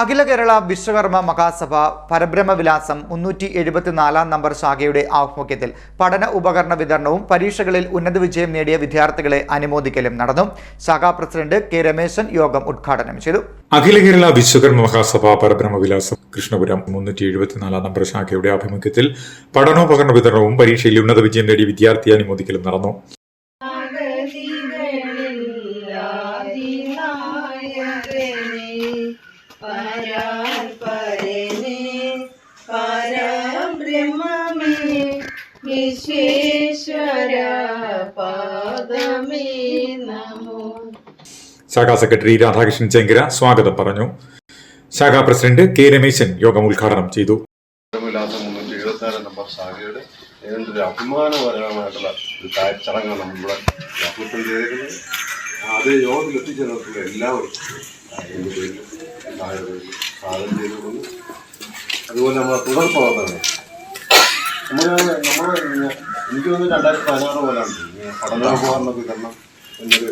അഖില കേരള വിശ്വകർമ്മ മഹാസഭ പരബ്രഹ്മവിലാസം മുന്നൂറ്റി എഴുപത്തിനാലാം നമ്പർ ശാഖയുടെ ആഭിമുഖ്യത്തിൽ പഠന ഉപകരണ വിതരണവും പരീക്ഷകളിൽ ഉന്നത വിജയം നേടിയ വിദ്യാർത്ഥികളെ അനുമോദിക്കലും നടന്നു. ശാഖാ പ്രസിഡന്റ് കെ രമേശൻ യോഗം ഉദ്ഘാടനം ചെയ്തു. അഖില കേരള വിശ്വകർമ്മ മഹാസഭ പരബ്രഹ്മവിലാസം കൃഷ്ണപുരം മുന്നൂറ്റി എഴുപത്തിനാലാം നമ്പർ ശാഖയുടെ ആഭിമുഖ്യത്തിൽ പഠനോപകരണ വിതരണവും പരീക്ഷയിൽ ഉന്നത വിജയം നേടിയ വിദ്യാർത്ഥി അനുമോദിക്കലും നടന്നു. വിശ്വേശ്വര പാദമേ നമോ. ശാഖാ സെക്രട്ടറി രാധാകൃഷ്ണൻ ചെങ്കര സ്വാഗതം പറഞ്ഞു. ശാഖാ പ്രസിഡന്റ് കെ രമേശൻ യോഗം ഉദ്ഘാടനം ചെയ്തു. നമ്പർ ശാഖയുടെ അഭിമാനപരമായിട്ടുള്ള ഒരു ചടങ്ങാണ് നമ്മുടെ ആസൂത്രണം ചെയ്തിരിക്കുന്നത് അത് യോഗത്തിൽ എത്തിച്ചേർന്നിട്ടുള്ള എല്ലാവർക്കും എന്റെ ചെയ്തു ചെയ്തുകൊണ്ട് അതുപോലെ നമ്മുടെ തുടർ പ്രവർത്തനങ്ങൾ നമ്മൾ എനിക്ക് തോന്നുന്നു രണ്ടായിരത്തി പതിനാറ് പോലാണ്. പഠനോപകരണ വിതരണം എന്നൊരു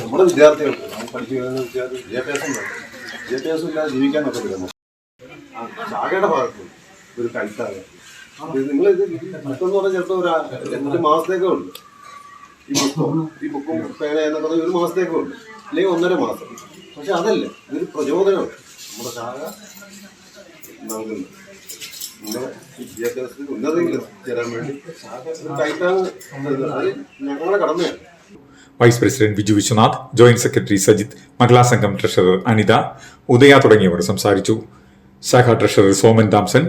നമ്മുടെ വിദ്യാർത്ഥികൾക്ക് പഠിച്ചു വരുന്ന വിദ്യാർത്ഥി വിദ്യാഭ്യാസം വേണം. വിദ്യാഭ്യാസം ഇല്ലാതെ ജീവിക്കാൻ ഒക്കത്തില്ല ഭാഗത്ത് ഒരു കൈത്താക നിങ്ങൾ ഇത് ബുക്കെന്ന് പറഞ്ഞാൽ ചിലപ്പോൾ ഒരു മാസത്തേക്കേ ഉള്ളൂ. ഈ ബുക്കും ഈ ബുക്കും പേന എന്നൊക്കെ ഒരു മാസത്തേക്കേ ഉള്ളൂ. അല്ലെങ്കിൽ ഒന്നര മാസം. പക്ഷെ അതല്ല ഇതൊരു പ്രചോദനമാണ്. നമ്മുടെ ശാഖ നൽകുന്നത് നമ്മുടെ vice president Biju Viswanath joint secretary Sajith മഹിളാ സംഘം ട്രഷറർ അനിത ഉദയ തുടങ്ങിയവർ സംസാരിച്ചു. ശാഖ treasurer Soman Thomson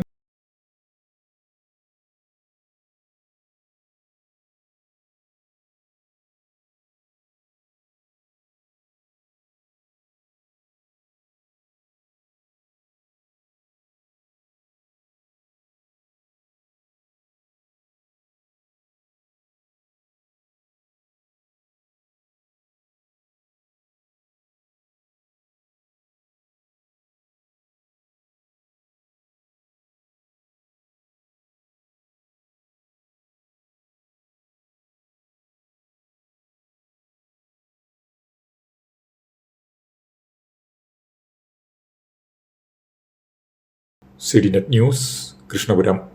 CDNet news Krishnapuram.